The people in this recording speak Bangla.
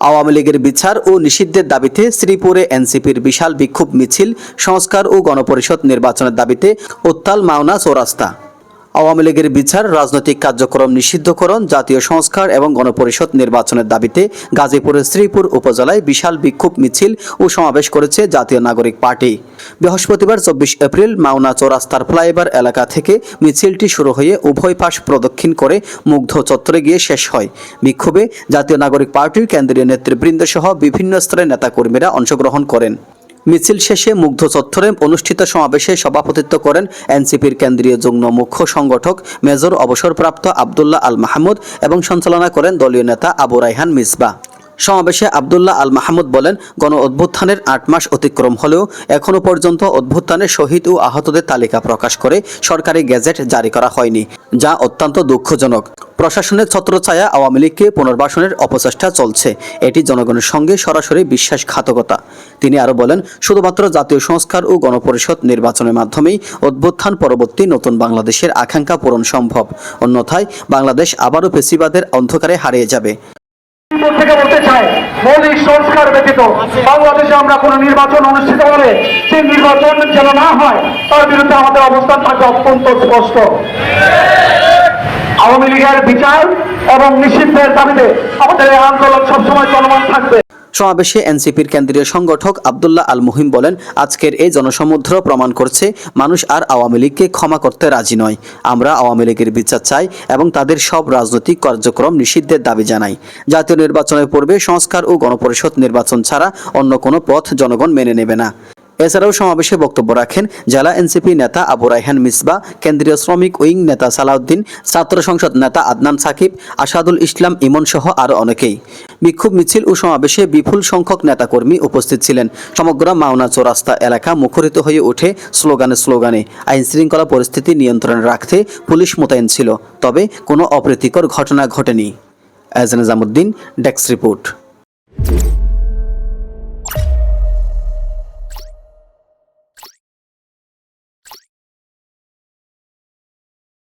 আওয়ামী লীগের বিচার ও নিষিদ্ধের দাবিতে শ্রীপুরে এনসিপির বিশাল বিক্ষোভ মিছিল, সংস্কার ও গণপরিষদ নির্বাচনের দাবিতে উত্তাল মাওনা চৌরাস্তা। আওয়ামী লীগের বিচার, রাজনৈতিক কার্যক্রম নিষিদ্ধকরণ, জাতীয় সংস্কার এবং গণপরিষদ নির্বাচনের দাবিতে গাজীপুরের শ্রীপুর উপজেলায় বিশাল বিক্ষোভ মিছিল ও সমাবেশ করেছে জাতীয় নাগরিক পার্টি। বৃহস্পতিবার চব্বিশ এপ্রিল মাওনা চৌরাস্তার ফ্লাইওভার এলাকা থেকে মিছিলটি শুরু হয়ে উভয় পাশ প্রদক্ষিণ করে মুগ্ধ চত্বরে গিয়ে শেষ হয়। বিক্ষোভে জাতীয় নাগরিক পার্টির কেন্দ্রীয় নেতৃবৃন্দ সহ বিভিন্ন স্তরের নেতাকর্মীরা অংশগ্রহণ করেন। মিছিল শেষে মুগ্ধ চত্বরে অনুষ্ঠিত সমাবেশে সভাপতিত্ব করেন এনসিপির কেন্দ্রীয় যুগ্ম মুখ্য সংগঠক মেজর অবসরপ্রাপ্ত আবদুল্লাহ আল মাহমুদ এবং সঞ্চালনা করেন দলীয় নেতা আবু রাইহান মিসবা। সমাবেশে আবদুল্লাহ আল মাহমুদ বলেন, গণ অভ্যুত্থানের আট মাস অতিক্রম হলেও এখনও পর্যন্ত অভ্যুত্থানের শহীদ ও আহতদের তালিকা প্রকাশ করে সরকারি গেজেট জারি করা হয়নি, যা অত্যন্ত দুঃখজনক। প্রশাসনের ছত্রছায়া আওয়ামী লীগকে পুনর্বাসনের অপচেষ্টা চলছে। এটি জনগণের সঙ্গে সরাসরি বিশ্বাসঘাতকতা। তিনি আরও বলেন, শুধুমাত্র জাতীয় সংস্কার ও গণপরিষদ নির্বাচনের মাধ্যমেই অভ্যুত্থান পরবর্তী নতুন বাংলাদেশের আকাঙ্ক্ষা পূরণ সম্ভব। অন্যথায় বাংলাদেশ আবারও পেশিবাদের অন্ধকারে হারিয়ে যাবে। থেকে বলতে মৌলিক সংস্কার ব্যতীত বাংলাদেশে আমরা নির্বাচন অনুষ্ঠিত হলে নির্বাচন যেন না হয়, তার বিরুদ্ধে আমাদের অবস্থান থাকবে অত্যন্ত স্পষ্ট। আওয়ামী লীগের বিচার এবং নিষিদ্ধের দাবিতে আমাদের আন্দোলন সবসময় চলমান থাকবে। সমাবেশে এনসিপির কেন্দ্রীয় সংগঠক আবদুল্লাহ আল মুহিম বলেন, আজকের এই জনসমুদ্র প্রমাণ করছে মানুষ আর আওয়ামী লীগকে ক্ষমা করতে রাজি নয়। আমরা আওয়ামী লীগের বিচার চাই এবং তাদের সব রাজনৈতিক কার্যক্রম নিষিদ্ধের দাবি জানাই। জাতীয় নির্বাচনের পূর্বে সংস্কার ও গণপরিষদ নির্বাচন ছাড়া অন্য কোনো পথ জনগণ মেনে নেবে না। এছাড়াও সমাবেশে বক্তব্য রাখেন জেলা এনসিপি নেতা আবু রাইহান মিসবা, কেন্দ্রীয় শ্রমিক উইং নেতা সালাউদ্দিন, ছাত্র সংসদ নেতা আদনান সাকিব, আসাদুল ইসলাম ইমন সহ আরও অনেকেই। বিক্ষোভ মিছিল ও সমাবেশে বিপুল সংখ্যক নেতাকর্মী উপস্থিত ছিলেন। সমগ্র মাওনা চৌরাস্তা এলাকা মুখরিত হয়ে ওঠে স্লোগানে স্লোগানে। আইন শৃঙ্খলা পরিস্থিতি নিয়ন্ত্রণে রাখতে পুলিশ মোতায়েন ছিল, তবে কোনো অপ্রীতিকর ঘটনা ঘটেনি। এজ নিজামুদ্দিন, ডেস্ক রিপোর্ট।